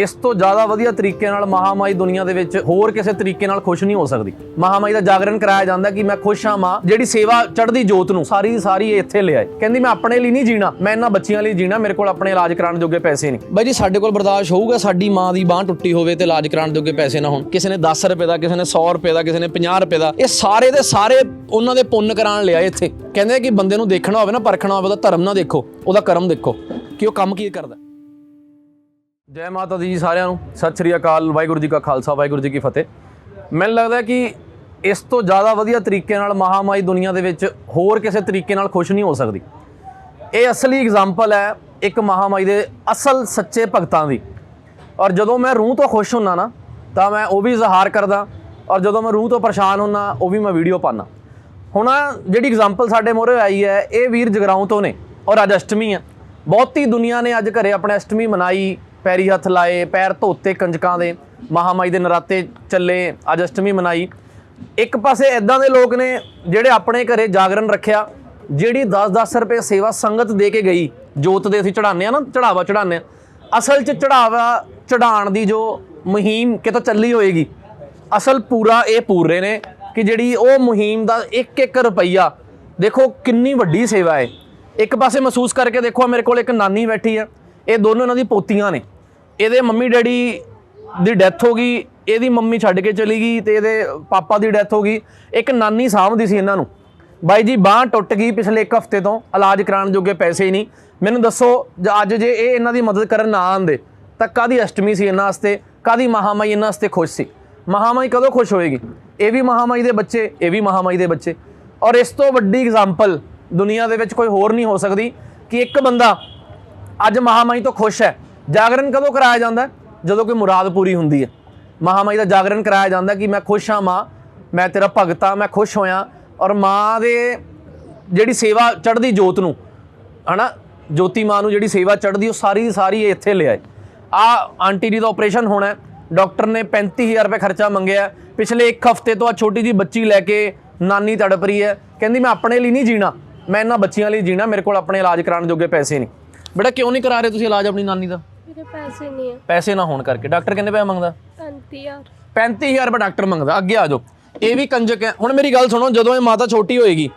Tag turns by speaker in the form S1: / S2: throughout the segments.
S1: ਇਸ ਤੋਂ ਜ਼ਿਆਦਾ ਵਧੀਆ ਤਰੀਕੇ ਨਾਲ ਮਹਾਮਾਈ ਦੁਨੀਆ ਦੇ ਵਿੱਚ ਹੋਰ ਕਿਸੇ ਤਰੀਕੇ ਨਾਲ ਖੁਸ਼ ਨਹੀਂ ਹੋ ਸਕਦੀ। ਮਹਾਮਾਈ ਦਾ ਜਾਗਰਣ ਕਰਾਇਆ ਜਾਂਦਾ ਕਿ ਮੈਂ ਖੁਸ਼ ਹਾਂ ਮਾਂ, ਜਿਹੜੀ ਸੇਵਾ ਚੜ੍ਹਦੀ ਜੋਤ ਨੂੰ ਸਾਰੀ ਸਾਰੀ ਇੱਥੇ ਲਿਆਏ। ਕਹਿੰਦੀ, ਮੈਂ ਆਪਣੇ ਲਈ ਨਹੀਂ ਜੀਣਾ, ਮੈਂ ਇਹਨਾਂ ਬੱਚਿਆਂ ਲਈ ਜੀਣਾ, ਮੇਰੇ ਕੋਲ ਆਪਣੇ ਇਲਾਜ ਕਰਾਉਣ ਜੋਗੇ ਪੈਸੇ ਨਹੀਂ। ਬਾਈ ਜੀ, ਸਾਡੇ ਕੋਲ ਬਰਦਾਸ਼ਤ ਹੋਊਗਾ, ਸਾਡੀ ਮਾਂ ਦੀ ਬਾਹ ਟੁੱਟੀ ਹੋਵੇ ਤੇ ਇਲਾਜ ਕਰਾਉਣ ਜੋਗੇ ਪੈਸੇ ਨਾ ਹੋਣ। ਕਿਸੇ ਨੇ 10 ਰੁਪਏ ਦਾ, ਕਿਸੇ ਨੇ 100 ਰੁਪਏ ਦਾ, ਕਿਸੇ ਨੇ 50 ਰੁਪਏ ਦਾ, ਇਹ ਸਾਰੇ ਦੇ ਸਾਰੇ ਉਹਨਾਂ ਦੇ ਪੁੰਨ ਕਰਾਉਣ ਲਿਆਏ ਇੱਥੇ। ਕਹਿੰਦੇ ਕਿ ਬੰਦੇ ਨੂੰ ਦੇਖਣਾ ਹੋਵੇ ਨਾ, ਪਰਖਣਾ ਹੋਵੇ ਤਾਂ ਧਰਮ ਨਾ ਦੇਖੋ, ਉਹਦਾ ਕਰਮ ਦੇਖੋ ਕਿ ਉਹ ਕੰਮ ਕੀ ਕਰਦਾ। ਜੈ ਮਾਤਾ ਦੀ ਜੀ ਸਾਰਿਆਂ ਨੂੰ। ਸਤਿ ਸ੍ਰੀ ਅਕਾਲ, ਵਾਹਿਗੁਰੂ ਜੀ ਕਾ ਖਾਲਸਾ, ਵਾਹਿਗੁਰੂ ਜੀ ਕੀ ਫਤਿਹ। ਮੈਨੂੰ ਲੱਗਦਾ ਕਿ ਇਸ ਤੋਂ ਜ਼ਿਆਦਾ ਵਧੀਆ ਤਰੀਕੇ ਨਾਲ ਮਹਾਮਾਈ ਦੁਨੀਆ ਦੇ ਵਿੱਚ ਹੋਰ ਕਿਸੇ ਤਰੀਕੇ ਨਾਲ ਖੁਸ਼ ਨਹੀਂ ਹੋ ਸਕਦੀ। ਇਹ ਅਸਲੀ ਐਗਜ਼ਾਮਪਲ ਹੈ ਇੱਕ ਮਹਾਮਾਈ ਦੇ ਅਸਲ ਸੱਚੇ ਭਗਤਾਂ ਦੀ। ਔਰ ਜਦੋਂ ਮੈਂ ਰੂਹ ਤੋਂ ਖੁਸ਼ ਹੁੰਨਾ ਨਾ, ਤਾਂ ਮੈਂ ਉਹ ਵੀ ਇਜ਼ਹਾਰ ਕਰਦਾ, ਔਰ ਜਦੋਂ ਮੈਂ ਰੂਹ ਤੋਂ ਪਰੇਸ਼ਾਨ ਹੁੰਨਾ, ਉਹ ਵੀ ਮੈਂ ਵੀਡੀਓ ਪਾਣਾ ਹੁਣ ਜਿਹੜੀ ਐਗਜ਼ਾਮਪਲ ਸਾਡੇ ਮੋਰੇ ਆਈ ਹੈ, ਇਹ ਵੀਰ ਜਗਰਾਉਂ ਤੋਂ ਨੇ, ਔਰ ਅੱਜ ਅਸ਼ਟਮੀ ਹੈ। ਬਹੁਤੀ ਦੁਨੀਆ ਨੇ ਅੱਜ ਘਰੇ ਆਪਣੇ ਅਸ਼ਟਮੀ ਮਨਾਈ ਪੈਰੀ ਹੱਥ ਲਾਏ, ਪੈਰ ਧੋਤੇ ਕੰਜਕਾਂ ਦੇ, ਮਹਾਮਾਈ ਦੇ ਨਰਾਤੇ ਚੱਲੇ, ਅੱਜ ਅਸ਼ਟਮੀ ਮਨਾਈ। ਇੱਕ ਪਾਸੇ ਇਦਾਂ ਦੇ ਲੋਕ ਨੇ ਜਿਹੜੇ ਆਪਣੇ ਘਰੇ ਜਾਗਰਣ ਰੱਖਿਆ, ਜਿਹੜੀ 10-10 ਰੁਪਏ ਸੇਵਾ ਸੰਗਤ ਦੇ ਕੇ ਗਈ। ਜੋਤ ਦੇ ਅਸੀਂ ਚੜਾਉਂਦੇ ਆ ਨਾ ਚੜਾਵਾ ਚੜਾਉਂਦੇ ਆ ਅਸਲ 'ਚ ਚੜਾਵਾ ਚੜਾਉਣ ਦੀ ਜੋ ਮੁਹਿੰਮ ਕਿਤੋਂ ਚੱਲੀ ਹੋਏਗੀ, ਅਸਲ ਪੂਰਾ ਇਹ ਪੂਰੇ ਨੇ ਕਿ ਜਿਹੜੀ ਉਹ ਮੁਹਿੰਮ ਦਾ ਇੱਕ ਇੱਕ ਰੁਪਈਆ, ਦੇਖੋ ਕਿੰਨੀ ਵੱਡੀ ਸੇਵਾ ਹੈ। ਇੱਕ ਪਾਸੇ ਮਹਿਸੂਸ ਕਰਕੇ ਦੇਖੋ ਮੇਰੇ ਕੋਲ ਇੱਕ ਨਾਨੀ ਬੈਠੀ ਹੈ ਇਹ ਦੋਨੋਂ ਇਹਨਾਂ ਦੀ ਪੋਤੀਆਂ ਨੇ। ਇਹਦੇ ਮੰਮੀ ਡੈਡੀ ਦੀ ਡੈਥ ਹੋ ਗਈ, ਇਹਦੀ ਮੰਮੀ ਛੱਡ ਕੇ ਚਲੀ ਗਈ ਤੇ ਇਹਦੇ ਪਾਪਾ ਦੀ ਡੈਥ ਹੋ ਗਈ। ਇੱਕ ਨਾਨੀ ਸਾਂਭਦੀ ਸੀ ਇਹਨਾਂ ਨੂੰ। ਬਾਈ ਜੀ, ਬਾਂਹ ਟੁੱਟ ਗਈ ਪਿਛਲੇ ਇੱਕ ਹਫ਼ਤੇ ਤੋਂ, ਇਲਾਜ ਕਰਾਉਣ ਜੋਗੇ ਪੈਸੇ ਹੀ ਨਹੀਂ। ਮੈਨੂੰ ਦੱਸੋ, ਜ- ਅੱਜ ਜੇ ਇਹ ਇਹਨਾਂ ਦੀ ਮਦਦ ਕਰਨ ਨਾ ਆਂਦੇ ਤਾਂ ਕਾਦੀ ਅਸ਼ਟਮੀ ਸੀ ਇਹਨਾਂ ਵਾਸਤੇ? ਕਾਦੀ ਮਹਾਮਾਈ ਇਹਨਾਂ ਵਾਸਤੇ ਖੁਸ਼ ਸੀ? ਮਹਾਮਾਈ ਕਦੋਂ ਖੁਸ਼ ਹੋਏਗੀ? ਇਹ ਵੀ ਮਹਾਮਾਈ ਦੇ ਬੱਚੇ, ਇਹ ਵੀ ਮਹਾਮਾਈ ਦੇ ਬੱਚੇ। ਔਰ ਇਸ ਤੋਂ ਵੱਡੀ ਐਗਜ਼ਾਮਪਲ ਦੁਨੀਆ ਦੇ ਵਿੱਚ ਕੋਈ ਹੋਰ ਨਹੀਂ ਹੋ ਸਕਦੀ ਕਿ ਇੱਕ ਬੰਦਾ ਅੱਜ ਮਹਾਮਾਈ ਤੋਂ ਖੁਸ਼ ਹੈ। ਜਾਗਰਣ ਕਦੋਂ ਕਰਾਇਆ ਜਾਂਦਾ? ਜਦੋਂ ਕੋਈ ਮੁਰਾਦ ਪੂਰੀ ਹੁੰਦੀ ਹੈ। ਮਹਾਮਾਈ ਦਾ ਜਾਗਰਣ ਕਰਾਇਆ ਜਾਂਦਾ ਕਿ ਮੈਂ ਖੁਸ਼ ਹਾਂ ਮਾਂ, ਮੈਂ ਤੇਰਾ ਭਗਤ ਹਾਂ, ਮੈਂ ਖੁਸ਼ ਹੋਇਆ। ਔਰ ਮਾਂ ਦੇ ਜਿਹੜੀ ਸੇਵਾ ਚੜ੍ਹਦੀ ਜੋਤ ਨੂੰ, ਹਨਾ? ਜੋਤੀ ਮਾਂ ਨੂੰ ਜਿਹੜੀ ਸੇਵਾ ਚੜ੍ਹਦੀ, ਉਹ ਸਾਰੀ ਦੀ ਸਾਰੀ ਇੱਥੇ ਲਿਆਏ। ਆ ਆਂਟੀ ਜੀ ਦਾ ਆਪਰੇਸ਼ਨ ਹੋਣਾ ਡਾਕਟਰ ਨੇ 35000 ਰੁਪਏ ਖਰਚਾ ਮੰਗਿਆ ਪਿਛਲੇ ਇੱਕ ਹਫ਼ਤੇ ਤੋਂ ਆ ਛੋਟੀ ਜੀ ਬੱਚੀ ਲੈ ਕੇ ਨਾਨੀ ਤੜਪ ਰਹੀ ਹੈ। ਕਹਿੰਦੀ, ਮੈਂ ਆਪਣੇ ਲਈ ਨਹੀਂ ਜੀਣਾ। ਮੈਂ ਇਹਨਾਂ ਬੱਚਿਆਂ ਲਈ ਜੀਣਾ। ਮੇਰੇ ਕੋਲ ਆਪਣੇ ਇਲਾਜ ਕਰਾਉਣ ਜੋਗੇ ਪੈਸੇ ਨਹੀਂ। ਬੇਟਾ, ਕਿਉਂ ਨਹੀਂ ਕਰਾ ਰਹੇ ਤੁਸੀਂ ਇਲਾਜ ਆਪਣੀ ਨਾਨੀ ਦਾ?
S2: ਮੇਰੇ ਪੈਸੇ ਨਹੀਂ ਹੈ
S1: ਪੈਸੇ ਨਾ ਹੋਣ ਕਰਕੇ। ਡਾਕਟਰ ਕਿੰਨੇ ਪੈਸੇ ਮੰਗਦਾ।
S2: 35000
S1: 35000 ਰੁਪਏ ਡਾਕਟਰ ਮੰਗਦਾ। ਅੱਗੇ ਆ ਜਾਓ। ਇਹ ਵੀ ਕੰਜਕ ਹੈ। ਹੁਣ ਮੇਰੀ ਗੱਲ ਸੁਣੋ ਜਦੋਂ ਇਹ ਮਾਤਾ ਛੋਟੀ ਹੋਏਗੀ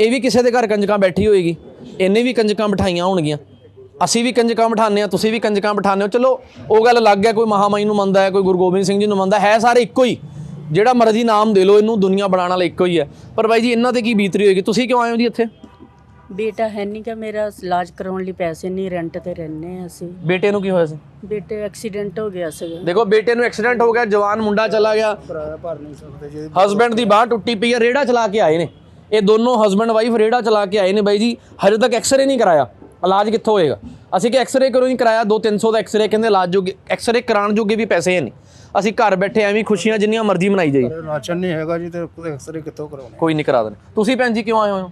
S1: ਇਹ ਵੀ ਕਿਸੇ ਦੇ ਘਰ ਕੰਜਕਾਂ ਬੈਠੀ ਹੋਏਗੀ ਇਹਨੇ ਵੀ ਕੰਜਕਾਂ ਬਿਠਾਈਆਂ ਹੋਣਗੀਆਂ। ਅਸੀਂ ਵੀ ਕੰਜਕਾਂ ਬਿਠਾਉਂਦੇ ਆ ਤੁਸੀਂ ਵੀ ਕੰਜਕਾਂ ਬਿਠਾਉਂਦੇ ਹੋ। ਚਲੋ ਉਹ ਗੱਲ ਅਲੱਗ ਹੈ ਕੋਈ ਮਹਾਮਾਈ ਨੂੰ ਮੰਨਦਾ ਹੈ ਕੋਈ ਗੁਰੂ ਗੋਬਿੰਦ ਸਿੰਘ ਜੀ ਨੂੰ ਮੰਨਦਾ ਹੈ ਸਾਰੇ ਇੱਕੋ ਹੀ। ਜਿਹੜਾ ਮਰਜ਼ੀ ਨਾਮ ਦੇ ਲਓ ਇਹਨੂੰ ਦੁਨੀਆ ਬਣਾਉਣ ਵਾਲਾ ਇੱਕੋ ਹੀ ਹੈ। ਪਰ ਬਾਈ ਜੀ ਇਹਨਾਂ ਤੇ ਕੀ ਬੀਤਰੀ ਹੋਏਗੀ? ਤੁਸੀਂ ਕਿਉਂ ਆਏ ਹੋ ਜੀ ਇੱਥੇ?
S3: ਬੇਟਾ ਹੈ ਨਹੀਂ ਕਿ ਮੇਰਾ ਇਲਾਜ ਕਰਾਉਣ ਲਈ ਪੈਸੇ ਨਹੀਂ ਰੈਂਟ ਤੇ ਰਹਿੰਦੇ ਹਾਂ ਅਸੀਂ।
S1: ਬੇਟੇ ਨੂੰ ਕੀ ਹੋਇਆ ਸੀ?
S3: ਬੇਟੇ ਐਕਸੀਡੈਂਟ ਹੋ ਗਿਆ ਸੀਗਾ।
S1: ਦੇਖੋ ਬੇਟੇ ਨੂੰ ਐਕਸੀਡੈਂਟ ਹੋ ਗਿਆ ਜਵਾਨ ਮੁੰਡਾ ਚਲਾ ਗਿਆ। ਹਸਬੈਂਡ ਦੀ ਬਾਹ ਟੁੱਟੀ ਪਈ ਹੈ ਰੇੜਾ ਚਲਾ ਕੇ ਆਏ ਨੇ। ਇਹ ਦੋਨੋਂ ਹਸਬੈਂਡ ਵਾਈਫ ਰੇੜਾ ਚਲਾ ਕੇ ਆਏ ਨੇ ਬਾਈ ਜੀ। ਹਜੇ ਤੱਕ ਐਕਸਰੇ ਨਹੀਂ ਕਰਾਇਆ। ਇਲਾਜ ਕਿੱਥੋਂ ਹੋਏਗਾ? ਅਸੀਂ ਕਿ ਐਕਸਰੇ ਕਰੋ ਨਹੀਂ ਕਰਾਇਆ 2-300 ਦਾ ਐਕਸਰੇ ਕਹਿੰਦੇ ਇਲਾਜ ਜੋਗੇ ਐਕਸਰੇ ਕਰਾਉਣ ਜੋਗੇ ਵੀ ਪੈਸੇ ਹੈ ਨਹੀਂ ਅਸੀਂ ਘਰ ਬੈਠੇ ਐਵੇਂ ਖੁਸ਼ੀਆਂ ਜਿੰਨੀਆਂ ਮਰਜ਼ੀ ਮਨਾਈ ਜਾਈ
S4: ਰਾਸ਼ਨ ਨਹੀਂ ਹੈਗਾ ਜੀ ਤੇ ਐਕਸਰੇ ਕਿੱਥੋਂ ਕਰਾਉਣੇ?
S1: ਕੋਈ ਨਹੀਂ ਕਰਾ ਦੇਣਾ ਤੁਸੀਂ ਭੈਣ ਜੀ ਕਿਉਂ ਆਏ ਹੋ?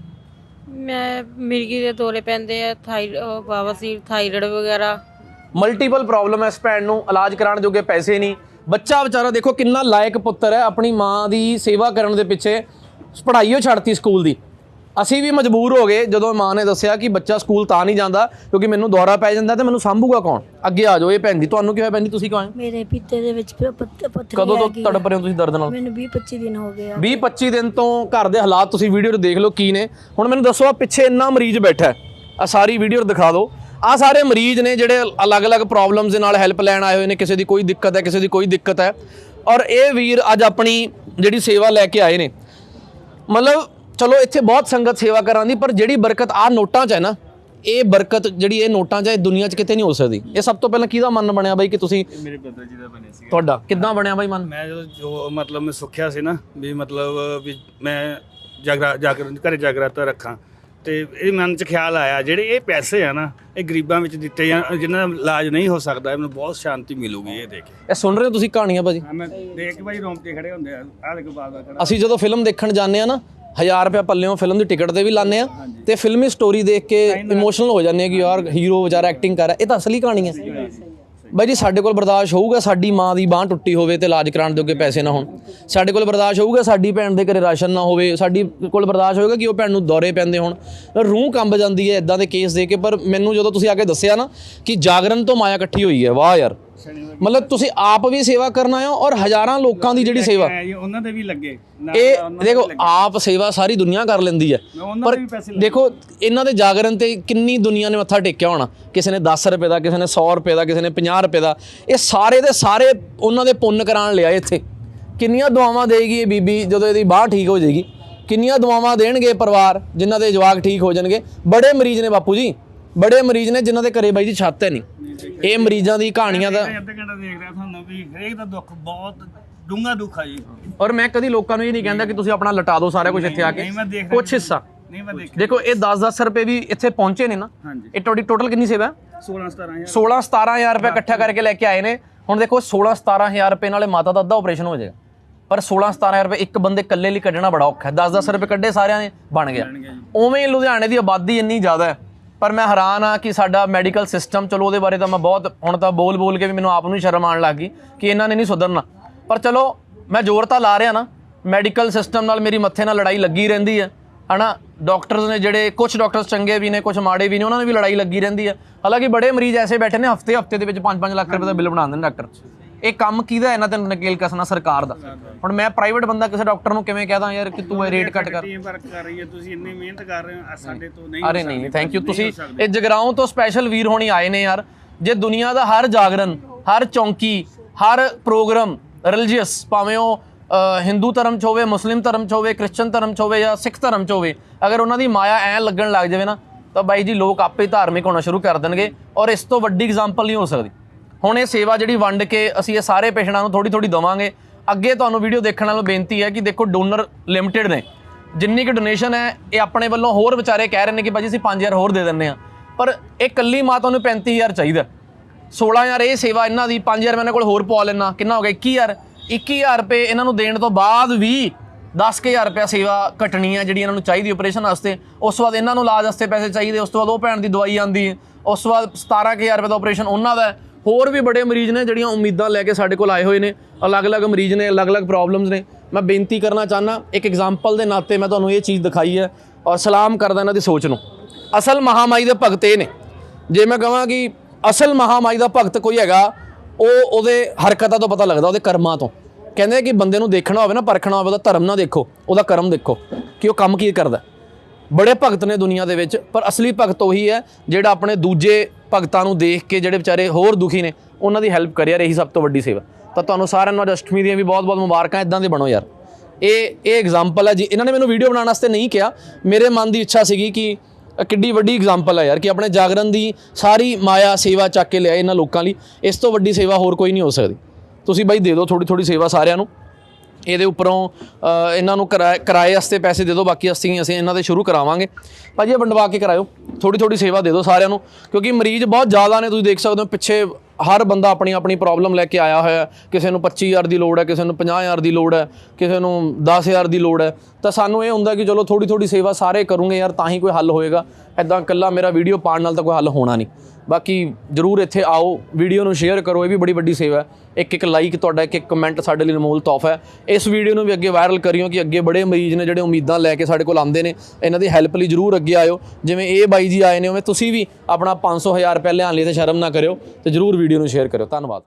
S2: ਮੈਂ ਮਿਰਗੀ ਦੇ ਦੌਰੇ ਪੈਂਦੇ ਆ, ਥਾਈ ਬਾਵਾਸੀਰ ਥਾਇਰਾਇਡ ਵਗੈਰਾ।
S1: ਮਲਟੀਪਲ ਪ੍ਰੋਬਲਮ ਹੈ ਇਸ ਭੈਣ ਨੂੰ, ਇਲਾਜ ਕਰਾਉਣ ਜੋਗੇ ਪੈਸੇ ਨਹੀਂ। ਬੱਚਾ ਵਿਚਾਰਾ ਦੇਖੋ ਕਿੰਨਾ ਲਾਇਕ ਪੁੱਤਰ ਹੈ, ਆਪਣੀ ਮਾਂ ਦੀ ਸੇਵਾ ਕਰਨ ਦੇ ਪਿੱਛੇ, ਪੜ੍ਹਾਈਓ ਛੱਡਤੀ ਸਕੂਲ ਦੀ। ਅਸੀਂ ਵੀ ਮਜਬੂਰ ਹੋ ਗਏ ਜਦੋਂ ਮਾਂ ਨੇ ਦੱਸਿਆ ਕਿ ਬੱਚਾ ਸਕੂਲ ਤਾਂ ਨਹੀਂ ਜਾਂਦਾ ਕਿਉਂਕਿ ਮੈਨੂੰ ਦੌਰਾ ਪੈ ਜਾਂਦਾ ਤੇ ਮੈਨੂੰ ਸੰਭੂਗਾ ਕੌਣ? ਅੱਗੇ ਆ ਜਾਓ ਇਹ ਭੈਣ ਜੀ ਤੁਹਾਨੂੰ ਕੀ ਹੋਇਆ ਭੈਣ ਜੀ ਤੁਸੀਂ ਕਿਉਂ ਆਏ?
S5: ਮੇਰੇ ਪਿੱਤੇ ਦੇ ਵਿੱਚ ਪੱਥਰੀ
S1: ਕਦੋਂ ਤੋਂ। ਤੜਪ ਰਹੇ ਹੋ ਤੁਸੀਂ ਦਰਦ ਨਾਲ?
S5: ਮੈਨੂੰ 20 25 ਦਿਨ ਹੋ ਗਏ ਆ।
S1: 20 25 ਦਿਨ ਤੋਂ ਘਰ ਦੇ ਹਾਲਾਤ ਤੁਸੀਂ ਵੀਡੀਓ 'ਚ ਦੇਖ ਲਓ ਕੀ ਨੇ। ਹੁਣ ਮੈਨੂੰ ਦੱਸੋ ਆ ਪਿੱਛੇ ਇੰਨਾ ਮਰੀਜ਼ ਬੈਠਾ ਆ ਸਾਰੀ ਵੀਡੀਓ ਦਿਖਾ ਦਿਓ। ਆ ਸਾਰੇ ਮਰੀਜ਼ ਨੇ ਜਿਹੜੇ ਅਲੱਗ-ਅਲੱਗ ਪ੍ਰੋਬਲਮਸ ਦੇ ਨਾਲ ਹੈਲਪ ਲੈਣ ਆਏ ਹੋਏ ਨੇ ਕਿਸੇ ਦੀ ਕੋਈ ਦਿੱਕਤ ਹੈ ਕਿਸੇ ਦੀ ਕੋਈ ਦਿੱਕਤ ਹੈ। ਔਰ ਇਹ ਵੀਰ ਅੱਜ ਆਪਣੀ ਜਿਹੜੀ ਸੇਵਾ ਲੈ ਕੇ ਆਏ ਨੇ। ਮਤਲਬ ਚਲੋ ਇੱਥੇ ਬਹੁਤ ਸੰਗਤ ਸੇਵਾ ਕਰਾਂ ਦੀ ਪਰ ਜਿਹੜੀ ਬਰਕਤ ਆ ਨੋਟਾਂ 'ਚ ਹੈ ਨਾ ਇਹ ਬਰਕਤ ਜਿਹੜੀ ਇਹ ਨੋਟਾਂ 'ਚ ਹੈ ਦੁਨੀਆ 'ਚ ਕਿਤੇ ਨਹੀਂ ਹੋ ਸਕਦੀ। ਇਹ ਸਭ ਤੋਂ ਪਹਿਲਾਂ ਕਿਹਦਾ ਮਨ ਬਣਿਆ ਬਾਈ ਕਿ ਤੁਸੀਂ
S4: ਮੇਰੇ ਬ੍ਰਦਰ ਜੀ ਦਾ ਬਣਿਆ ਸੀ
S1: ਤੁਹਾਡਾ? ਕਿੱਦਾਂ ਬਣਿਆ ਬਾਈ ਮਨ?
S4: ਮੈਂ ਜਦੋਂ ਜੋ ਮਤਲਬ ਮੈਂ ਸੁੱਖਿਆ ਸੀ ਨਾ ਵੀ ਮਤਲਬ ਵੀ ਮੈਂ ਜਾਗਰਾ ਜਾਗਰਨ ਘਰੇ ਜਾਗਰਤਾ ਰੱਖਾਂ। ਤੇ ਇਹ ਮਨ 'ਚ ਖਿਆਲ ਆਇਆ ਜਿਹੜੇ ਇਹ ਪੈਸੇ ਆ ਨਾ ਇਹ ਗਰੀਬਾਂ ਵਿੱਚ ਦਿੱਤੇ ਜਾਣ ਜਿਨ੍ਹਾਂ ਦਾ ਇਲਾਜ ਨਹੀਂ ਹੋ ਸਕਦਾ ਮੈਨੂੰ ਬਹੁਤ ਸ਼ਾਂਤੀ ਮਿਲੂਗੀ ਇਹ ਦੇਖ ਕੇ।
S1: ਇਹ ਸੁਣ ਰਹੇ ਹੋ ਤੁਸੀਂ ਕਹਾਣੀਆਂ ਭਾਜੀ
S4: ਮੈਂ ਦੇਖ ਕੇ ਭਾਈ ਰੋਂਗਟੇ ਖੜੇ ਹੁੰਦੇ ਆ ਆਹ ਦੇਖੋ ਬਾਬਾ
S1: ਅਸੀਂ ਜਦੋਂ ਫਿਲਮ ਦੇਖਣ ਜਾਂਦੇ ਆ ਨਾ 1000 ਰੁਪਏ ਪੱਲਿਓਂ ਫਿਲਮ ਦੀ ਟਿਕਟ ਤੇ ਵੀ ਲਾਣੇ ਆ ਤੇ ਫਿਲਮੀ ਸਟੋਰੀ ਦੇਖ ਕੇ ਇਮੋਸ਼ਨਲ ਹੋ। ਜਾਂਦੇ ਆ ਕਿ ਯਾਰ ਹੀਰੋ ਵਿਚਾਰਾ ਐਕਟਿੰਗ ਕਰ ਰਿਹਾ। ਇਹ ਤਾਂ ਅਸਲੀ ਕਹਾਣੀ ਹੈ। ਬਾਈ ਜੀ ਸਾਡੇ ਕੋਲ ਬਰਦਾਸ਼ਤ ਹੋਊਗਾ ਸਾਡੀ ਮਾਂ ਦੀ ਬਾਹ ਟੁੱਟੀ ਹੋਵੇ ਤੇ ਇਲਾਜ ਕਰਾਉਣ ਜੋਗੇ ਪੈਸੇ ਨਾ ਹੋਣ। ਸਾਡੇ ਕੋਲ ਬਰਦਾਸ਼ਤ ਹੋਊਗਾ ਸਾਡੀ ਭੈਣ ਦੇ ਘਰੇ ਰਾਸ਼ਨ ਨਾ ਹੋਵੇ। ਸਾਡੀ ਕੋਲ ਬਰਦਾਸ਼ਤ ਹੋਊਗਾ ਕਿ ਉਹ ਭੈਣ ਨੂੰ ਦੌਰੇ ਪੈਂਦੇ ਹੋਣ। ਰੂਹ ਕੰਬ ਜਾਂਦੀ ਹੈ ਇਦਾਂ ਦੇ ਕੇਸ ਦੇ ਕੇ ਪਰ ਮੈਨੂੰ ਜਦੋਂ ਤੁਸੀਂ ਆ ਕੇ ਦੱਸਿਆ ਨਾ ਕਿ ਜਾਗਰਣ ਤੋਂ ਮਾਇਆ ਇਕੱਠੀ ਹੋਈ ਹੈ ਵਾਹ ਯਾਰ। ਮਤਲਬ ਤੁਸੀਂ ਆਪ ਵੀ ਸੇਵਾ ਕਰਨ ਆਏ ਹੋ ਔਰ ਹਜ਼ਾਰਾਂ ਲੋਕਾਂ ਦੀ ਜਿਹੜੀ ਸੇਵਾ।
S4: ਹੈ ਉਹਨਾਂ ਦੇ ਵੀ ਲੱਗੇ।
S1: ਇਹ ਦੇਖੋ। ਆਪ ਸੇਵਾ ਸਾਰੀ ਦੁਨੀਆ ਕਰ ਲੈਂਦੀ ਹੈ। ਪਰ ਦੇਖੋ ਇਹਨਾਂ ਦੇ ਜਾਗਰਣ ਤੇ ਕਿੰਨੀ ਦੁਨੀਆ ਨੇ ਮੱਥਾ ਟੇਕਿਆ ਹੋਣਾ। ਕਿਸੇ ਨੇ 10 ਰੁਪਏ ਦਾ ਕਿਸੇ ਨੇ 100 ਰੁਪਏ ਦਾ ਕਿਸੇ ਨੇ 50 ਰੁਪਏ ਦਾ। ਇਹ ਸਾਰੇ ਦੇ ਸਾਰੇ ਉਹਨਾਂ ਦੇ ਪੁੰਨ ਕਰਾਉਣ ਲਿਆਏ ਇੱਥੇ। ਕਿੰਨੀਆਂ ਦੁਆਵਾਂ ਦੇਗੀ ਇਹ ਬੀਬੀ ਜਦੋਂ ਇਹਦੀ ਬਾਹ ਠੀਕ ਹੋ ਜਾਏਗੀ। ਕਿੰਨੀਆਂ ਦੁਆਵਾਂ ਦੇਣਗੇ ਪਰਿਵਾਰ ਜਿਨ੍ਹਾਂ ਦੇ ਜਵਾਕ ਠੀਕ ਹੋ ਜਾਣਗੇ। ਬੜੇ ਮਰੀਜ਼ ਨੇ ਬਾਪੂ ਜੀ। ਬੜੇ ਮਰੀਜ਼ ਨੇ ਜਿਨ੍ਹਾਂ ਦੇ ਘਰੇ ਬਾਈ ਜੀ ਛੱਤ ਹੈ ਨਹੀਂ। ਇਹ ਮਰੀਜ਼ਾਂ ਦੀ ਕਹਾਣੀਆਂ ਦਾ
S4: ਅੱਧੇ ਘੰਟਾ ਦੇਖ ਰਿਹਾ ਤੁਹਾਨੂੰ ਵੀ ਹਰੇਕ ਦਾ ਦੁੱਖ ਬਹੁਤ ਡੂੰਘਾ ਦੁੱਖ ਆ ਜੀ।
S1: ਔਰ ਮੈਂ ਕਦੀ ਲੋਕਾਂ ਨੂੰ ਇਹ ਨਹੀਂ ਕਹਿੰਦਾ ਕਿ ਤੁਸੀਂ ਆਪਣਾ ਲਟਾ ਦਿਓ ਸਾਰਾ ਕੁਝ ਇੱਥੇ ਆ ਕੇ। ਕੁਝ ਹਿੱਸਾ।
S4: ਨਹੀਂ ਮੈਂ ਦੇਖ
S1: ਦੇਖੋ ਇਹ 10-10 ਰੁਪਏ ਵੀ ਇੱਥੇ ਪਹੁੰਚੇ ਨੇ ਨਾ। ਇਹ ਤੁਹਾਡੀ ਟੋਟਲ ਕਿੰਨੀ ਸੇਵਾ ਹੈ?
S4: 16 17000
S1: 16 17000 ਰੁਪਏ ਇਕੱਠਾ ਕਰਕੇ ਲੈ ਕੇ ਆਏ ਨੇ। ਹੁਣ ਦੇਖੋ 16 17000 ਰੁਪਏ ਨਾਲੇ ਮਾਤਾ ਦਾ ਅੱਧਾ ਆਪਰੇਸ਼ਨ ਹੋ ਜਾਏਗਾ। ਪਰ 16 17000 ਰੁਪਏ ਇੱਕ ਬੰਦੇ ਇਕੱਲੇ ਲਈ ਕੱਢਣਾ ਬੜਾ ਔਖਾ ਹੈ। 10-10 ਰੁਪਏ ਕੱਢੇ ਸਾਰਿਆਂ ਨੇ ਬਣ ਗਿਆ। ਉਵੇਂ ਹੀ ਲੁਧਿਆਣੇ ਦੀ ਆਬਾਦੀ ਇੰਨੀ ਜ਼ਿਆਦਾ ਹੈ। ਪਰ ਮੈਂ ਹੈਰਾਨ ਆ ਕਿ ਸਾਡਾ ਮੈਡੀਕਲ ਸਿਸਟਮ ਚਲੋ ਉਹਦੇ ਬਾਰੇ ਤਾਂ ਮੈਂ ਬਹੁਤ, ਹੁਣ ਤਾਂ ਬੋਲ ਬੋਲ ਕੇ ਵੀ ਮੈਨੂੰ ਆਪ ਨੂੰ ਹੀ ਸ਼ਰਮ ਆਉਣ ਲੱਗ ਗਈ ਕਿ ਇਹਨਾਂ ਨੇ ਨਹੀਂ ਸੁਧਰਨਾ। ਪਰ ਚਲੋ, ਮੈਂ ਜ਼ੋਰ ਤਾਂ ਲਾ ਰਿਹਾ ਨਾ ਮੈਡੀਕਲ ਸਿਸਟਮ ਨਾਲ ਮੇਰੀ ਮੱਥੇ ਨਾਲ ਲੜਾਈ ਲੱਗੀ ਰਹਿੰਦੀ ਹੈ, ਹਨਾ? ਡਾਕਟਰਸ ਨੇ ਜਿਹੜੇ ਕੁਝ ਡਾਕਟਰਸ ਚੰਗੇ ਵੀ ਨੇ ਕੁਝ ਮਾੜੇ ਵੀ ਨੇ, ਉਹਨਾਂ ਨਾਲ ਵੀ ਲੜਾਈ ਲੱਗੀ ਰਹਿੰਦੀ ਹੈ। ਹਾਲਾਂਕਿ ਬੜੇ ਮਰੀਜ਼ ਐਸੇ ਬੈਠੇ ਨੇ ਹਫ਼ਤੇ ਹਫ਼ਤੇ ਦੇ ਵਿੱਚ 5-5 ਲੱਖ ਰੁਪਏ ਦਾ ਬਿੱਲ ਬਣਾ ਦਿੰਦੇ ਨੇ ਡਾਕਟਰ ਇਹ ਕੰਮ ਕਿਹਦਾ? ਇਹਨਾਂ ਤੇ ਨਕੇਲ ਕਸਣਾ ਸਰਕਾਰ ਦਾ। ਹੁਣ ਮੈਂ ਪ੍ਰਾਈਵੇਟ ਬੰਦਾ ਕਿਸੇ ਡਾਕਟਰ ਨੂੰ ਕਿਵੇਂ ਕਹਦਾ ਯਾਰ ਕਿ ਤੂੰ ਇਹ ਰੇਟ ਕੱਟ ਕਰ?
S4: ਟੀਮ ਵਰਕ ਕਰ ਰਹੀ ਹੈ ਤੁਸੀਂ ਇੰਨੀ ਮਿਹਨਤ ਕਰ ਰਹੇ ਹੋ ਸਾਡੇ ਤੋਂ ਨਹੀਂ
S1: ਅਰੇ ਨਹੀਂ ਥੈਂਕ ਯੂ ਤੁਸੀਂ ਇਹ ਜਗਰਾਉਂ ਤੋਂ ਸਪੈਸ਼ਲ ਵੀਰ ਹੋਣੀ ਆਏ ਨੇ ਯਾਰ। ਜੇ ਦੁਨੀਆ ਦਾ ਹਰ ਜਾਗਰਣ ਹਰ ਚੌਂਕੀ ਹਰ ਪ੍ਰੋਗਰਾਮ ਰਿਲੀਜੀਅਸ ਭਾਵੇਂ ਉਹ ਹਿੰਦੂ ਧਰਮ ਚ ਹੋਵੇ ਮੁਸਲਿਮ ਧਰਮ ਚ ਹੋਵੇ ਕ੍ਰਿਸਚਨ ਧਰਮ ਚ ਹੋਵੇ ਜਾਂ ਸਿੱਖ ਧਰਮ ਚ ਹੋਵੇ ਅਗਰ ਉਹਨਾਂ ਦੀ ਮਾਇਆ ਐ ਲੱਗਣ ਲੱਗ ਜਾਵੇ ਨਾ ਤਾਂ ਬਾਈ ਜੀ ਲੋਕ ਆਪੇ ਧਾਰਮਿਕ ਹੋਣਾ ਸ਼ੁਰੂ ਕਰ ਦੇਣਗੇ ਔਰ ਇਸ ਤੋਂ ਵੱਡੀ ਐਗਜ਼ਾਮਪਲ ਨਹੀਂ ਹੋ ਸਕਦੀ। ਹੁਣ ਇਹ ਸੇਵਾ ਜਿਹੜੀ ਵੰਡ ਕੇ ਅਸੀਂ ਇਹ ਸਾਰੇ ਪੇਸ਼ੈਂਟਾਂ ਨੂੰ ਥੋੜੀ ਥੋੜੀ ਦਵਾਂਗੇ। ਅੱਗੇ ਤੁਹਾਨੂੰ ਵੀਡੀਓ ਦੇਖਣ ਨਾਲੋਂ ਬੇਨਤੀ ਹੈ ਕਿ ਦੇਖੋ ਡੋਨਰ ਲਿਮਟਿਡ ਨੇ। ਜਿੰਨੀ ਕਿ ਡੋਨੇਸ਼ਨ ਹੈ, ਇਹ ਆਪਣੇ ਵੱਲੋਂ ਹੋਰ ਵਿਚਾਰੇ ਕਹਿ ਰਹੇ ਨੇ ਕਿ ਭਾਜੀ ਅਸੀਂ 5000 ਹੋਰ ਦੇ ਦਿੰਨੇ ਆ ਪਰ ਇਹ ਕੱਲੀ ਮਾਤਾ ਨੂੰ 35000 ਚਾਹੀਦਾ। 16000 ਇਹ ਸੇਵਾ ਇਹਨਾਂ ਦੀ 5000 ਮੈਂ ਇਹਨਾਂ ਕੋਲ ਹੋਰ ਪਵਾ ਲੈਣਾ ਕਿੰਨਾ ਹੋ ਗਿਆ? 21000 21000 ਰੁਪਏ ਇਹਨਾਂ ਨੂੰ ਦੇਣ ਤੋਂ ਬਾਅਦ ਵੀ 10000 ਰੁਪਏ ਸੇਵਾ ਘਟਣੀ ਹੈ, ਜਿਹੜੀ ਇਹਨਾਂ ਨੂੰ ਚਾਹੀਦੀ ਆਪਰੇਸ਼ਨ ਵਾਸਤੇ। ਉਸ ਤੋਂ ਬਾਅਦ ਇਹਨਾਂ ਨੂੰ ਇਲਾਜ ਵਾਸਤੇ ਪੈਸੇ ਚਾਹੀਦੇ, ਉਸ ਤੋਂ ਬਾਅਦ ਉਹ ਭੈਣ ਦੀ ਦਵਾਈ ਆਂਦੀ ਹੈ। ਉਸ ਤੋਂ ਬਾਅਦ 17000 ਰੁਪਏ ਦਾ ਆਪਰੇਸ਼ਨ ਉਹਨਾਂ ਦਾ ਹੋਰ ਵੀ ਬੜੇ ਮਰੀਜ਼ ਨੇ ਜਿਹੜੀਆਂ ਉਮੀਦਾਂ ਲੈ ਕੇ ਸਾਡੇ ਕੋਲ ਆਏ ਹੋਏ ਨੇ, ਅਲੱਗ-ਅਲੱਗ ਮਰੀਜ਼ ਨੇ, ਅਲੱਗ-ਅਲੱਗ ਪ੍ਰੋਬਲਮਸ ਨੇ। ਮੈਂ ਬੇਨਤੀ ਕਰਨਾ ਚਾਹਨਾ ਇੱਕ ਐਗਜ਼ਾਮਪਲ ਦੇ ਨਾਤੇ ਮੈਂ ਤੁਹਾਨੂੰ ਇਹ ਚੀਜ਼ ਦਿਖਾਈ ਹੈ ਔਰ ਸਲਾਮ ਕਰਦਾ ਇਹਨਾਂ ਦੀ ਸੋਚ ਨੂੰ। ਅਸਲ ਮਹਾਮਾਈ ਦੇ ਭਗਤ ਇਹ ਨੇ। ਜੇ ਮੈਂ ਕਹਾਂ ਕਿ ਅਸਲ ਮਹਾਮਾਈ ਦਾ ਭਗਤ ਕੋਈ ਹੈਗਾ, ਉਹ ਉਹਦੇ ਹਰਕਤਾਂ ਤੋਂ ਪਤਾ ਲੱਗਦਾ, ਉਹਦੇ ਕਰਮਾਂ ਤੋਂ। ਕਹਿੰਦੇ ਕਿ ਬੰਦੇ ਨੂੰ ਦੇਖਣਾ ਹੋਵੇ ਨਾ, ਪਰਖਣਾ ਹੋਵੇ, ਉਹਦਾ ਧਰਮ ਨਾ ਦੇਖੋ, ਉਹਦਾ ਕਰਮ ਦੇਖੋ ਕਿ ਉਹ ਕੰਮ ਕੀ ਕਰਦਾ। ਬੜੇ ਭਗਤ ਨੇ ਦੁਨੀਆ ਦੇ ਵਿੱਚ, ਪਰ ਅਸਲੀ ਭਗਤ ਉਹੀ ਹੈ ਜਿਹੜਾ ਆਪਣੇ ਦੂਜੇ ਭਗਤਾਂ ਨੂੰ ਦੇਖ ਕੇ ਜਿਹੜੇ ਵਿਚਾਰੇ ਹੋਰ ਦੁਖੀ ਨੇ, ਉਹਨਾਂ ਦੀ ਹੈਲਪ ਕਰੇ ਯਾਰ, ਇਹੀ ਸਭ ਤੋਂ ਵੱਡੀ ਸੇਵਾ। ਤਾਂ ਤੁਹਾਨੂੰ ਸਾਰਿਆਂ ਨੂੰ ਅੱਜ ਅਸ਼ਟਮੀ ਦੀਆਂ ਵੀ ਬਹੁਤ-ਬਹੁਤ ਮੁਬਾਰਕਾਂ ਇਦਾਂ ਦੇ ਬਣੋ ਯਾਰ। ਇਹ ਇਹ ਐਗਜ਼ਾਮਪਲ ਹੈ ਜੀ। ਇਹਨਾਂ ਨੇ ਮੈਨੂੰ ਵੀਡੀਓ ਬਣਾਉਣ ਵਾਸਤੇ ਨਹੀਂ ਕਿਹਾ। ਮੇਰੇ ਮਨ ਦੀ ਇੱਛਾ ਸੀਗੀ ਕਿ ਕਿੱਡੀ ਵੱਡੀ ਐਗਜ਼ਾਮਪਲ ਹੈ ਯਾਰ, ਕਿ ਆਪਣੇ ਜਾਗਰਣ ਦੀ ਸਾਰੀ ਮਾਇਆ ਸੇਵਾ ਚੱਕ ਕੇ ਲਿਆਏ ਇਹਨਾਂ ਲੋਕਾਂ ਲਈ। ਇਸ ਤੋਂ ਵੱਡੀ ਸੇਵਾ ਹੋਰ ਕੋਈ ਨਹੀਂ ਹੋ ਸਕਦੀ। ਤੁਸੀਂ ਬਾਈ ਦੇ ਦਿਓ ਥੋੜੀ ਥੋੜੀ ਸੇਵਾ ਸਾਰਿਆਂ ਨੂੰ। ਇਹਦੇ ਉੱਪਰੋਂ ਇਹਨਾਂ ਨੂੰ ਕਿਰਾਏ ਕਿਰਾਏ ਵਾਸਤੇ ਪੈਸੇ ਦੇ ਦਿਓ, ਬਾਕੀ ਅਸੀਂ ਅਸੀਂ ਇਹਨਾਂ ਦੇ ਸ਼ੁਰੂ ਕਰਾਵਾਂਗੇ। ਭਾਜੀ, ਇਹ ਵੰਡਵਾ ਕੇ ਕਰਾਇਓ। ਥੋੜੀ ਥੋੜੀ ਸੇਵਾ ਦੇ ਦਿਓ ਸਾਰਿਆਂ ਨੂੰ, ਕਿਉਂਕਿ ਮਰੀਜ਼ ਬਹੁਤ ਜ਼ਿਆਦਾ ਨੇ, ਤੁਸੀਂ ਦੇਖ ਸਕਦੇ ਹੋ, ਪਿੱਛੇ ਹਰ ਬੰਦਾ ਆਪਣੀ ਆਪਣੀ ਪ੍ਰੋਬਲਮ ਲੈ ਕੇ ਆਇਆ ਹੋਇਆ ਕਿਸੇ ਨੂੰ 25000 ਦੀ ਲੋੜ ਹੈ, ਕਿਸੇ ਨੂੰ 50000 ਦੀ ਲੋੜ ਹੈ, ਕਿਸੇ ਨੂੰ 10000 ਦੀ ਲੋੜ ਹੈ। ਤਾਂ ਸਾਨੂੰ ਇਹ ਹੁੰਦਾ ਕਿ ਚਲੋ ਥੋੜੀ ਥੋੜੀ ਸੇਵਾ ਸਾਰੇ ਕਰੂੰਗੇ ਯਾਰ, ਤਾਂ ਹੀ ਕੋਈ ਹੱਲ ਹੋਏਗਾ। ਐਦਾਂ ਇਕੱਲਾ ਮੇਰਾ ਵੀਡੀਓ ਪਾਉਣ ਨਾਲ ਤਾਂ ਕੋਈ ਹੱਲ ਹੋਣਾ ਨਹੀਂ। ਬਾਕੀ ਜਰੂਰ ਇੱਥੇ ਆਓ ਵੀਡੀਓ ਨੂੰ ਸ਼ੇਅਰ ਕਰੋ, ਇਹ ਵੀ ਬੜੀ ਵੱਡੀ ਸੇਵਾ ਹੈ। ਇੱਕ ਇੱਕ ਲਾਈਕ ਤੁਹਾਡਾ ਇੱਕ ਇੱਕ ਕਮੈਂਟ ਸਾਡੇ ਲਈ ਅਨਮੋਲ ਤੋਹਫਾ ਹੈ। ਇਸ ਵੀਡੀਓ ਨੂੰ ਵੀ ਅੱਗੇ ਵਾਇਰਲ ਕਰਿਓ ਕਿ ਅੱਗੇ ਬੜੇ ਮਰੀਜ਼ ਨੇ ਜਿਹੜੇ ਉਮੀਦਾਂ ਲੈ ਕੇ ਸਾਡੇ ਕੋਲ ਆਉਂਦੇ ਨੇ। ਇਹਨਾਂ ਦੀ ਹੈਲਪ ਲਈ ਜਰੂਰ ਅੱਗੇ ਆਇਓ। ਜਿਵੇਂ ਇਹ ਬਾਈ ਜੀ ਆਏ ਨੇ, ਉਵੇਂ ਤੁਸੀਂ ਵੀ ਆਪਣਾ 500 ਹਜ਼ਾਰ ਰੁਪਏ ਲਿਆਉਣ ਲਈ ਤੇ ਸ਼ਰਮ ਨਾ ਕਰਿਓ ਤੇ ਜਰੂਰ ਵੀਡੀਓ ਨੂੰ ਸ਼ੇਅਰ ਕਰਿਓ। ਧੰਨਵਾਦ।